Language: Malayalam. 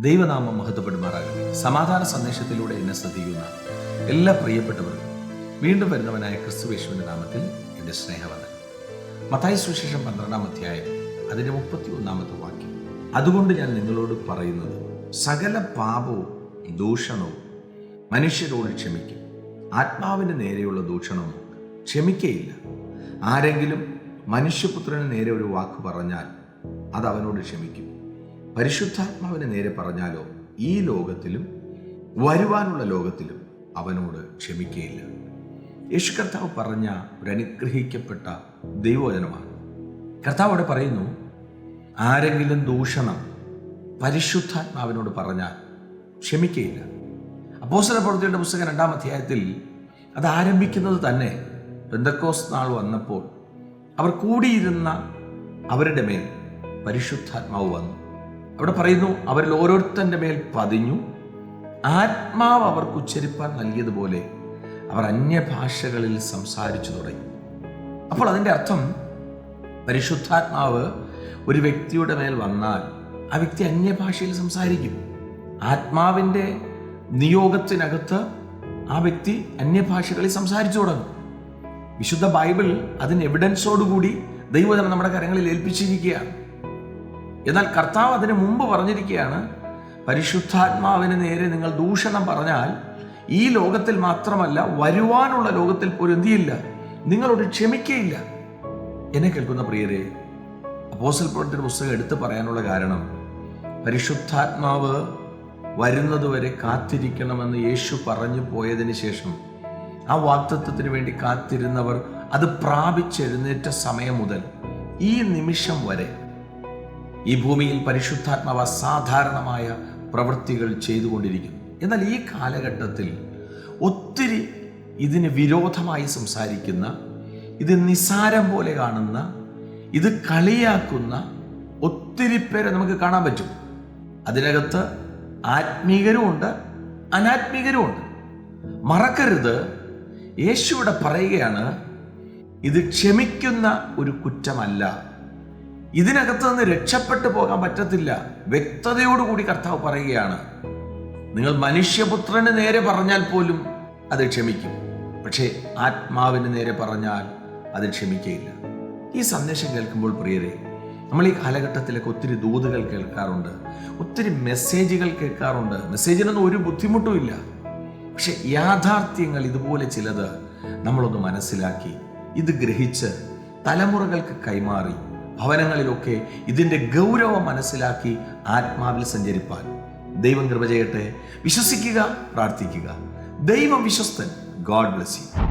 ദൈവനാമം മഹത്വപ്പെടുമാറാകട്ടെ. സമാധാന സന്ദേശത്തിലൂടെ എന്നെ ശ്രദ്ധിക്കുന്ന എല്ലാ പ്രിയപ്പെട്ടവർക്കും വീണ്ടും വരുന്നവനായ ക്രിസ്തുവേശുവിന്റെ നാമത്തിൽ എന്റെ സ്നേഹവന്ദനം. മത്തായ സുവിശേഷം പന്ത്രണ്ടാം അധ്യായം അതിന്റെ മുപ്പത്തി ഒന്നാമത്തെ വാക്യം. അതുകൊണ്ട് ഞാൻ നിങ്ങളോട് പറയുന്നത് സകല പാപവും ദൂഷണവും മനുഷ്യരോട് ക്ഷമിക്കും. ആത്മാവിന്റെ നേരെയുള്ള ദൂഷണവും ക്ഷമിക്കയില്ല. ആരെങ്കിലും മനുഷ്യപുത്രന് നേരെ ഒരു വാക്ക് പറഞ്ഞാൽ അത് അവനോട് ക്ഷമിക്കും. പരിശുദ്ധാത്മാവിന് നേരെ പറഞ്ഞാലോ ഈ ലോകത്തിലും വരുവാനുള്ള ലോകത്തിലും അവനോട് ക്ഷമിക്കയില്ല. യേശു കർത്താവ് പറഞ്ഞ ഒരു അനുഗ്രഹിക്കപ്പെട്ട ദൈവവചനമാണ്. കർത്താവ് അവിടെ പറയുന്നു ആരെങ്കിലും ദൂഷണം പരിശുദ്ധാത്മാവിനോട് പറഞ്ഞാൽ ക്ഷമിക്കയില്ല. അപ്പോസന പ്രവൃത്തിയുടെ പുസ്തകം രണ്ടാം അധ്യായത്തിൽ അത് ആരംഭിക്കുന്നത് തന്നെ ബന്ധക്കോസ് നാൾ വന്നപ്പോൾ അവർ കൂടിയിരുന്ന അവരുടെ മേൽ പരിശുദ്ധാത്മാവ് വന്നു. അവിടെ പറയുന്നു അവരിൽ ഓരോരുത്തന്റെ മേൽ പതിഞ്ഞു. ആത്മാവ് അവർക്ക് ഉച്ചരിപ്പാൻ നൽകിയതുപോലെ അവർ അന്യഭാഷകളിൽ സംസാരിച്ചു തുടങ്ങി. അപ്പോൾ അതിന്റെ അർത്ഥം പരിശുദ്ധാത്മാവ് ഒരു വ്യക്തിയുടെ മേൽ വന്നാൽ ആ വ്യക്തി അന്യഭാഷയിൽ സംസാരിക്കും. ആത്മാവിന്റെ നിയോഗത്തിനകത്ത് ആ വ്യക്തി അന്യഭാഷകളിൽ സംസാരിച്ചു തുടങ്ങും. വിശുദ്ധ ബൈബിൾ അതിന് എവിഡൻസോടുകൂടി ദൈവജനം നമ്മുടെ കരങ്ങളിൽ ഏൽപ്പിച്ചിരിക്കുകയാണ്. എന്നാൽ കർത്താവ് അതിന് മുമ്പ് പറഞ്ഞിരിക്കുകയാണ് പരിശുദ്ധാത്മാവിന് നേരെ നിങ്ങൾ ദൂഷണം പറഞ്ഞാൽ ഈ ലോകത്തിൽ മാത്രമല്ല വരുവാനുള്ള ലോകത്തിൽ ചെയ്യില്ല നിങ്ങളോട് ക്ഷമിക്കയില്ല എന്നെ കേൾക്കുന്ന പ്രിയരെ അപ്പോസൽ പുസ്തകം എടുത്തു പറയാനുള്ള കാരണം പരിശുദ്ധാത്മാവ് വരുന്നതുവരെ കാത്തിരിക്കണമെന്ന് യേശു പറഞ്ഞു പോയതിന് ശേഷം ആ വാക്തത്വത്തിന് വേണ്ടി കാത്തിരുന്നവർ അത് പ്രാപിച്ചെഴുന്നേറ്റ സമയം മുതൽ ഈ നിമിഷം വരെ ഈ ഭൂമിയിൽ പരിശുദ്ധാത്മാവ് അസാധാരണമായ പ്രവൃത്തികൾ ചെയ്തുകൊണ്ടിരിക്കുന്നു. എന്നാൽ ഈ കാലഘട്ടത്തിൽ ഒത്തിരി ഇതിന് വിരോധമായി സംസാരിക്കുന്ന ഇത് നിസാരം പോലെ കാണുന്ന ഇത് കളിയാക്കുന്ന ഒത്തിരി പേരെ നമുക്ക് കാണാൻ പറ്റും. അതിനകത്ത് ആത്മീകരുമുണ്ട് അനാത്മീകരുമുണ്ട് മറക്കരുത്. യേശുവിടെ പറയുകയാണ് ഇത് ക്ഷമിക്കുന്ന ഒരു കുറ്റമല്ല. ഇതിനകത്ത് നിന്ന് രക്ഷപ്പെട്ടു പോകാൻ പറ്റത്തില്ല. വ്യക്തതയോടുകൂടി കർത്താവ് പറയുകയാണ് നിങ്ങൾ മനുഷ്യപുത്രന് നേരെ പറഞ്ഞാൽ പോലും അത് ക്ഷമിക്കും. പക്ഷേ ആത്മാവിന് നേരെ പറഞ്ഞാൽ അത് ക്ഷമിക്കയില്ല. ഈ സന്ദേശം കേൾക്കുമ്പോൾ പ്രിയരെ നമ്മൾ ഈ കാലഘട്ടത്തിലൊക്കെ ഒത്തിരി ദൂതുകൾ കേൾക്കാറുണ്ട് ഒത്തിരി മെസ്സേജുകൾ കേൾക്കാറുണ്ട്. മെസ്സേജിനൊന്നും ഒരു ബുദ്ധിമുട്ടും ഇല്ല. പക്ഷെ യാഥാർത്ഥ്യങ്ങൾ ഇതുപോലെ ചിലത് നമ്മളൊന്ന് മനസ്സിലാക്കി ഇത് ഗ്രഹിച്ച് തലമുറകൾക്ക് കൈമാറി ഭവനങ്ങളിലൊക്കെ ഇതിന്റെ ഗൗരവം മനസ്സിലാക്കി ആത്മാവിൽ സഞ്ചരിപ്പാൻ. ദൈവം കൃപ ചെയ്യട്ടെ. വിശ്വസിക്കുക പ്രാർത്ഥിക്കുക. ദൈവം വിശ്വസ്തൻ. God bless you